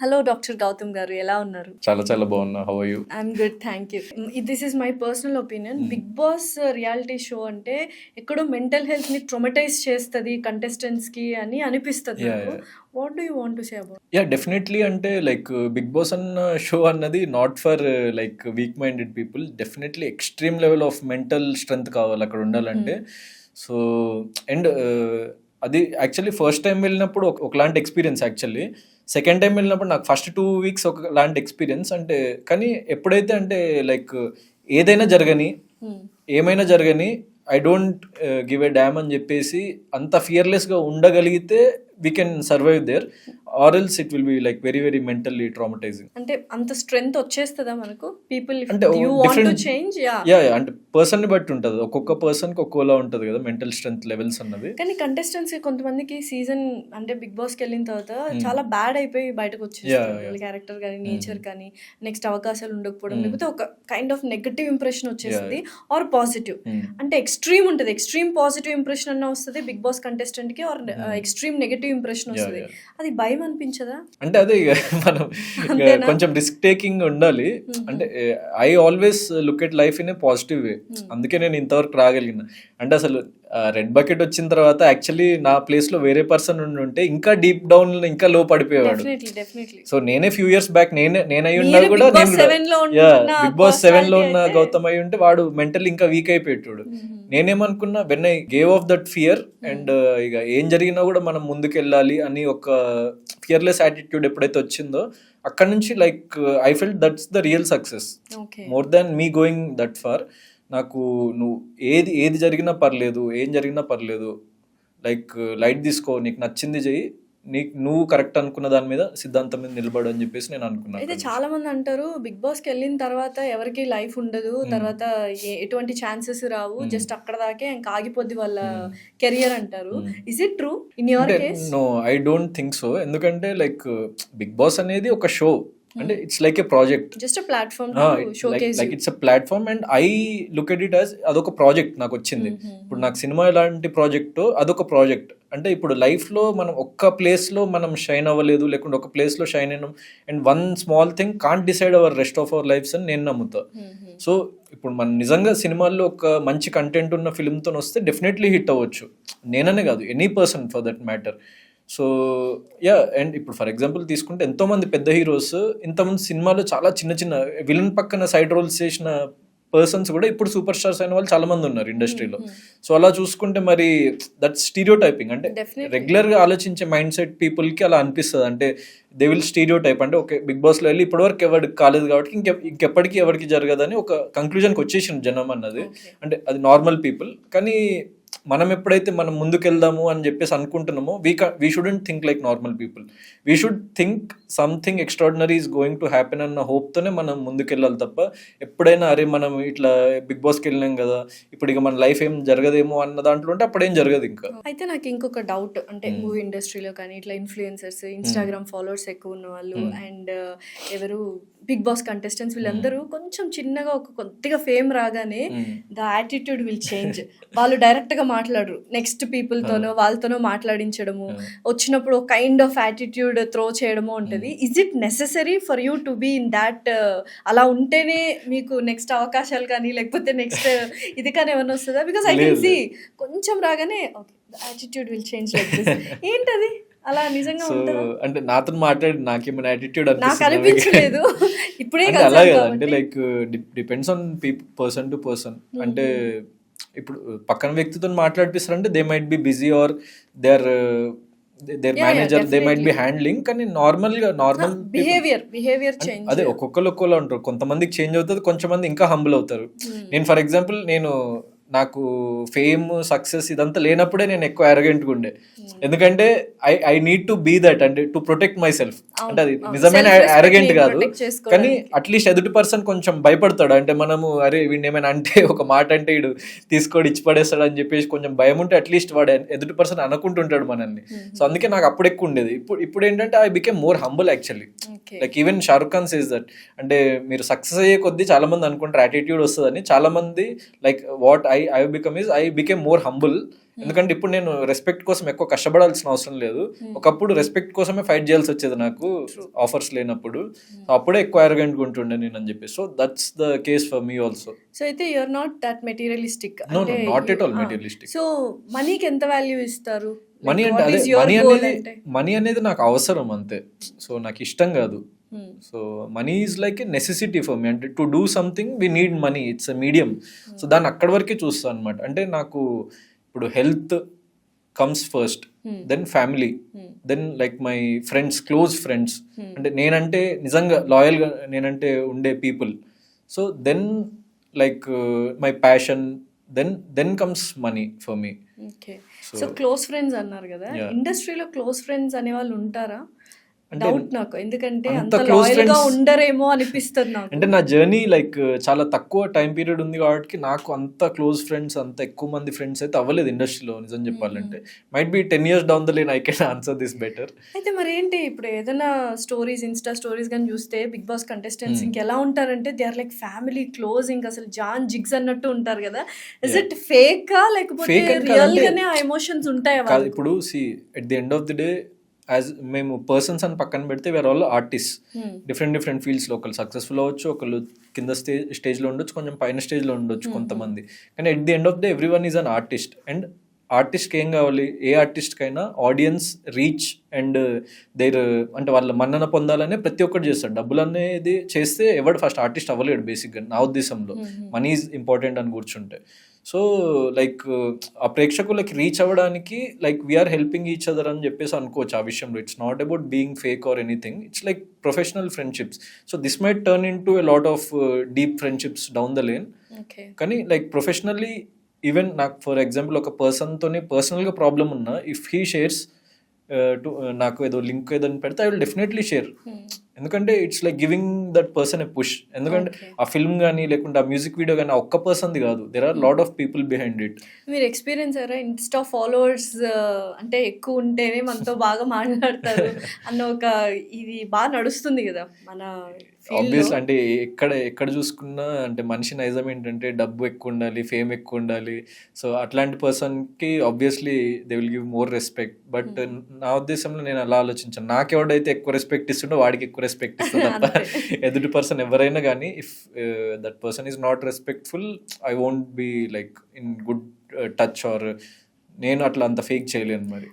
Hello doctor Gautam గారు. ఎలా ఉన్నారు? చాలా చాలా బాగున్నా. How you I'm good thank you this is my personal opinion Bigg Boss reality show అంటే ఎక్కడో మెంటల్ హెల్త్ని ట్రొమటైజ్ చేస్తుంది కంటెస్టెంట్స్కి అని అనిపిస్తుంది what do you want to say about yeah definitely అంటే లైక్ బిగ్ బాస్ అన్న షో అన్నది not for like weak minded people definitely extreme level of mental strength కావాలి అక్కడ ఉండాలంటే. సో అండ్ అది యాక్చువల్లీ ఫస్ట్ టైం వెళ్ళినప్పుడు ఒక- ఒకలాంటి ఎక్స్పీరియన్స్ యాక్చువల్లీ సెకండ్ టైం వెళ్ళినప్పుడు నాకు ఫస్ట్ టూ వీక్స్ ఒకలాంటి ఎక్స్పీరియన్స్ అంటే కానీ ఎప్పుడైతే అంటే లైక్ ఏదైనా జరగని ఏమైనా జరగని I don't give a damn అని చెప్పేసి అంత ఫియర్లెస్గా ఉండగలిగితే we can survive there or else it will be like very very mentally traumatizing అంటే అంత స్ట్రెంగ్త్ వచ్చేస్తుందా మనకు? పీపుల్ అంటే చేంజ్ యా యా అంటే పర్సన్ని బట్టి ఉంటుంది. ఒక్కొక్క పర్సన్కి ఒక్కోలా ఉంటుంది కదా మెంటల్ స్ట్రెంత్ లెవెల్స్ అన్నది. కానీ కంటెస్టెంట్స్ కొంతమందికి సీజన్ అంటే బిగ్ బాస్కి వెళ్ళిన తర్వాత Hmm. చాలా బ్యాడ్ అయిపోయి బయటకు వచ్చేస్తారు. క్యారెక్టర్ కానీ నేచర్ కానీ నెక్స్ట్ అవకాశాలు ఉండకపోవడం Hmm. లేకపోతే ఒక కైండ్ ఆఫ్ నెగటివ్ ఇంప్రెషన్ వచ్చేస్తుంది ఆర్ పాజిటివ్ Hmm. అంటే ఎక్స్ట్రీమ్ ఉంటుంది. ఎక్స్ట్రీమ్ పాజిటివ్ ఇంప్రెషన్ అన్న వస్తుంది బిగ్ బాస్ కంటెస్టెంట్కి or Hmm. Extreme negative impression వస్తుంది. అది భయం అనిపించదా అంటే అదే మనం? కొంచెం రిస్క్ టేకింగ్ ఉండాలి. అంటే I always look at life in a positive way. అందుకే నేను ఇంతవరకు రాగలిగిన అంటే అసలు రెడ్ బకెట్ వచ్చిన తర్వాత యాక్చువల్లీ నా ప్లేస్లో వేరే పర్సన్ ఉండి ఉంటే ఇంకా డీప్ డౌన్ ఇంకా లో పడిపోయేవాడు. సో నేనే ఫ్యూ ఇయర్స్ బ్యాక్ నేనే నేనై ఉన్నా కూడా Big Boss నేను 7 లో ఉన్న బిగ్ బాస్ సెవెన్లో ఉన్న గౌతమ్ అయి ఉంటే వాడు మెంటల్ ఇంకా వీక్ అయిపోయాడు నేనేమనుకున్నా when I gave off that fear and ఇక ఏం జరిగినా కూడా మనం ముందుకు వెళ్ళాలి అని ఒక ఫియర్లెస్ యాటిట్యూడ్ ఎప్పుడైతే వచ్చిందో అక్కడ నుంచి like I felt that's the real success more than me going that far నాకు నువ్వు ఏది ఏది జరిగినా పర్లేదు ఏం జరిగినా పర్లేదు. లైక్ లైట్ తీసుకో నీకు నచ్చింది చెయ్యి నీకు నువ్వు కరెక్ట్ అనుకున్న దాని మీద సిద్ధాంతం మీద నిలబడు అని చెప్పేసి నేను అయితే అనుకున్నాను. చాలా మంది అంటారు బిగ్ బాస్కి వెళ్ళిన తర్వాత ఎవరికి లైఫ్ ఉండదు తర్వాత ఎటువంటి ఛాన్సెస్ రావు. జస్ట్ అక్కడ దాకే ఇంకా ఆగిపోద్ది వాళ్ళ. కెరియర్ అంటారు. Is it true in your case no I don't think so ఎందుకంటే లైక్ బిగ్ బాస్ అనేది ఒక షో. అంటే it's like a project just platform like it's platform and I look at it as అదొక project నాకు వచ్చింది. ఇప్పుడు నాకు సినిమా ఎలాంటి ప్రాజెక్ట్ అదొక ప్రాజెక్ట్ అంటే ఇప్పుడు లైఫ్లో మనం ఒక్క ప్లేస్లో మనం షైన్ అవ్వలేదు లేకుంటే ఒక ప్లేస్లో షైన్ అయినాం. And one small thing can't decide our rest of our lifes అని నేను నమ్ముతా. సో ఇప్పుడు మనం నిజంగా సినిమాల్లో ఒక మంచి కంటెంట్ ఉన్న ఫిల్మ్తో వస్తే డెఫినెట్లీ హిట్ అవ్వచ్చు. నేననే కాదు any person for that matter so yeah and ఇప్పుడు ఫర్ ఎగ్జాంపుల్ తీసుకుంటే ఎంతోమంది పెద్ద హీరోస్ ఇంతమంది సినిమాలో చాలా చిన్న చిన్న విలన్ పక్కన సైడ్ రోల్స్ చేసిన పర్సన్స్ కూడా ఇప్పుడు సూపర్ స్టార్స్ అయిన వాళ్ళు చాలా మంది ఉన్నారు ఇండస్ట్రీలో సో అలా చూసుకుంటే మరి దట్ స్టీరియో టైపింగ్ అంటే. రెగ్యులర్గా ఆలోచించే మైండ్ సెట్ పీపుల్కి అలా అనిపిస్తుంది. అంటే దే విల్ స్టీరియో టైప్ అంటే ఓకే బిగ్ బాస్లో వెళ్ళి ఇప్పటివరకు ఎవరికి కాలేదు కాబట్టి ఇంకె ఇంకెప్పటికీ ఎవరికి జరగదని ఒక కంక్లూజన్కి వచ్చేసింది జనం అన్నది. అంటే అది నార్మల్ పీపుల్ కానీ మనం ఎప్పుడైతే మనం ముందుకు వెళ్దాము అని చెప్పేసి అనుకుంటున్నామో we we shouldn't think like normal people we should think something extraordinary is going to happen అన్న హోప్తోనే మనం ముందుకు వెళ్ళాలి తప్ప ఎప్పుడైనా అరే మనం ఇట్లా బిగ్ బాస్కి వెళ్ళినాం కదా ఇప్పుడు ఇక మన లైఫ్ ఏం జరగదేమో అన్న దాంట్లో ఉంటే అప్పుడేం జరగదు ఇంకా అయితే నాకు ఇంకొక డౌట్ అంటే Hmm. మూవీ ఇండస్ట్రీలో కానీ ఇట్లా ఇన్ఫ్లుయెన్సర్స్ ఇన్స్టాగ్రామ్ ఫాలోవర్స్ ఎక్కువ ఉన్న వాళ్ళు Hmm. అండ్ ఎవరు బిగ్ బాస్ కంటెస్టెంట్స్ వీళ్ళందరూ కొంచెం చిన్నగా ఒక కొద్దిగా ఫేమ్ రాగానే Hmm. The attitude will change వాళ్ళు డైరెక్ట్గా మాట్లాడరు. నెక్స్ట్ పీపుల్ తోనో వాళ్ళతోనో మాట్లాడించడము Hmm. వచ్చినప్పుడు కైండ్ ఆఫ్ యాటిట్యూడ్ త్రో చేయడము ఉంటుంది. Hmm. Is it necessary for you to be in that uh, అలా ఉంటేనే మీకు నెక్స్ట్ అవకాశాలు కానీ లేకపోతే నెక్స్ట్ ఇది కానీ ఏమైనా వస్తుందా? బికాస్ ఐ కెన్ సీ కొంచెం రాగానే attitude will change like this ఏంటది? అలా నిజంగా అంటే నాతో మాట్లాడి నాకేమైనా యాటిట్యూడ్ నాకు అనిపించలేదు. ఇప్పుడే అలా కదా. అంటే like depends on person to person అంటే ఇప్పుడు పక్కన వ్యక్తితో మాట్లాడిపిస్తారంటే they might be busy or they are their manager they might be. Handling కానీ నార్మల్గా నార్మల్ బిహేవియర్ బిహేవియర్ చేంజ్ అదే ఒక్కొక్కరు ఒక్కోలా ఉంటారు కొంతమందికి చేంజ్ అవుతుంది కొంతమంది ఇంకా హంబుల్ అవుతారు. నేను ఫర్ ఎగ్జాంపుల్ నేను నాకు ఫేమ్ సక్సెస్ ఇదంతా లేనప్పుడే నేను ఎక్కువ అరగెంట్గా ఉండే. ఎందుకంటే I I need to be that అంటే టు ప్రొటెక్ట్ మై సెల్ఫ్ అంటే అది. నిజమైన అరగెంట్ కాదు. కానీ అట్లీస్ట్ ఎదుటి పర్సన్ కొంచెం భయపడతాడు. అంటే మనము అరే వీడిని ఏమైనా అంటే ఒక మాట అంటే వీడు తీసుకోడు ఇచ్చి పడేస్తాడు అని చెప్పేసి కొంచెం భయం ఉంటే అట్లీస్ట్ వాడు ఎదుటి పర్సన్ అనుకుంటుంటాడు మనల్ని. సో అందుకే నాకు అప్పుడు ఎక్కువ ఉండేది. ఇప్పుడు ఇప్పుడు ఏంటంటే I became more humble actually like even Shahrukh Khan says that అంటే మీరు సక్సెస్ అయ్యే కొద్దీ చాలా మంది అనుకుంటారు యాటిట్యూడ్ వస్తుందని. చాలా మంది like what I I become is I became more humble ఎందుకంటే ఇప్పుడు నేను రెస్పెక్ట్ కోసం ఎక్కువ కష్టపడాల్సిన అవసరం లేదు. ఒకప్పుడు రెస్పెక్ట్ కోసమే ఫైట్ చేయాల్సి వచ్చేది నాకు ఆఫర్స్ లేనప్పుడు. So అప్పుడే ఎక్కువ arrogant గా ఉంటుండే నేను అని చెప్పి so that's the case for me also so అయితే you're not that materialistic no, not at all materialistic. So మనీకి ఎంత వాల్యూ ఇస్తారు? మనీ అంటే అదే మనీ అనేది? మనీ అనేది నాకు అవసరం అంతే. సో నాకు ఇష్టం కాదు. Hmm. So money is like a necessity for me అంటే to do something we need money it's a medium so దాన్ని అక్కడి వరకే చూస్తాను అనమాట అంటే నాకు ఇప్పుడు health comes first then family then like my friends close friends అంటే నేనంటే నిజంగా లాయల్గా నేనంటే ఉండే people so then like my passion then then comes money for me okay so close friends అన్నారు కదా. ఇండస్ట్రీలో క్లోజ్ ఫ్రెండ్స్ అనే వాళ్ళు ఉంటారా? డౌట్ నాకు. ఎందుకంటే అంత లాయల్గా ఉండరేమో అనిపిస్తుంది నాకు. అంటే నా జర్నీ లైక్ చాలా తక్కువ టైం పీరియడ్ ఉంది కాబట్టి నాకు అంత క్లోజ్ ఫ్రెండ్స్ అంత ఎక్కువ మంది ఫ్రెండ్స్ అయితే అవ్వలేదు ఇండస్ట్రీలో నిజం చెప్పాలంటే. Might be ten years down the lane I can answer this better అయితే మరి ఏంటి ఇప్పుడు ఏదైనా స్టోరీస్ ఇన్స్టా స్టోరీస్ కానీ చూస్తే బిగ్ బాస్ కంటెస్టెంట్స్. ఇంకెలా ఉంటారంటే they are like family close ఇంకా అసలు జాన్ జిగ్స్ అన్నట్టు ఉంటారు కదా. ఇస్ ఇట్ ఫేకా లేకపోతే రియల్ గానే ఆ ఎమోషన్స్ ఉంటాయా కాదు ఇప్పుడు see at the end of the day as మేము పర్సన్స్ అని పక్కన పెడితే వేరే all artist Hmm. Different different ఫీల్డ్స్లో ఒకళ్ళు సక్సెస్ఫుల్ అవ్వచ్చు ఒకళ్ళు కింద స్టేజ్ స్టేజ్లో ఉండొచ్చు కొంచెం పైన స్టేజ్లో ఉండొచ్చు కొంతమంది. కానీ at the end of the everyone is an artist and ఆర్టిస్ట్కి ఏం కావాలి? ఏ ఆర్టిస్ట్కైనా ఆడియన్స్ రీచ్ అండ్ దేర్ అంటే వాళ్ళ మన్నన పొందాలనే ప్రతి ఒక్కటి చేస్తాడు. డబ్బులు అనేది చేస్తే ఎవడు ఫస్ట్ ఆర్టిస్ట్ అవ్వలేడు బేసిక్గా నా ఉద్దేశంలో. మనీ ఈజ్ ఇంపార్టెంట్ అని కూర్చుంటే. సో లైక్ ఆ ప్రేక్షకులకి రీచ్ అవ్వడానికి like we're helping each other అని చెప్పేసి అనుకోవచ్చు ఆ విషయంలో. It's not about being fake or anything it's like professional friendships so this might turn into a lot of deep friendships down the lane కానీ like professionally even నాకు for example ఒక పర్సన్తోనే పర్సనల్గా ప్రాబ్లం ఉన్నా ఇఫ్ హీ షేర్స్ టు నాకు ఏదో link ఏదో పెడితే ఐ విల్ డెఫినెట్లీ షేర్ ఎందుకంటే it's like giving that person a push ఎందుకంటే. ఆ ఫిల్మ్ కానీ లేకుంటే ఆ మ్యూజిక్ వీడియో కానీ ఒక్క పర్సన్ది కాదు. There are lot of people behind it మీరు ఎక్స్పీరియన్స్ అయ్యారా ఇన్స్టా ఫాలోవర్స్ అంటే ఎక్కువ ఉంటేనే మనతో బాగా మాట్లాడతారు అన్న ఒక ఇది బాగా నడుస్తుంది కదా మన ఆబ్వియస్. అంటే ఎక్కడ ఎక్కడ చూసుకున్నా అంటే మనిషి నైజం ఏంటంటే డబ్బు ఎక్కువ ఉండాలి ఫేమ్ ఎక్కువ ఉండాలి. సో అట్లాంటి పర్సన్కి obviously they will give more respect but నా ఉద్దేశంలో నేను అలా ఆలోచించాను. నాకెవడైతే ఎక్కువ రెస్పెక్ట్ ఇస్తుండో వాడికి ఎక్కువ రెస్పెక్ట్ ఇస్తాను. ఎదుటి పర్సన్ ఎవరైనా కానీ if that person is not respectful I won't be like in good touch or నేను అట్లా అంత ఫేక్ చేయలేను మరి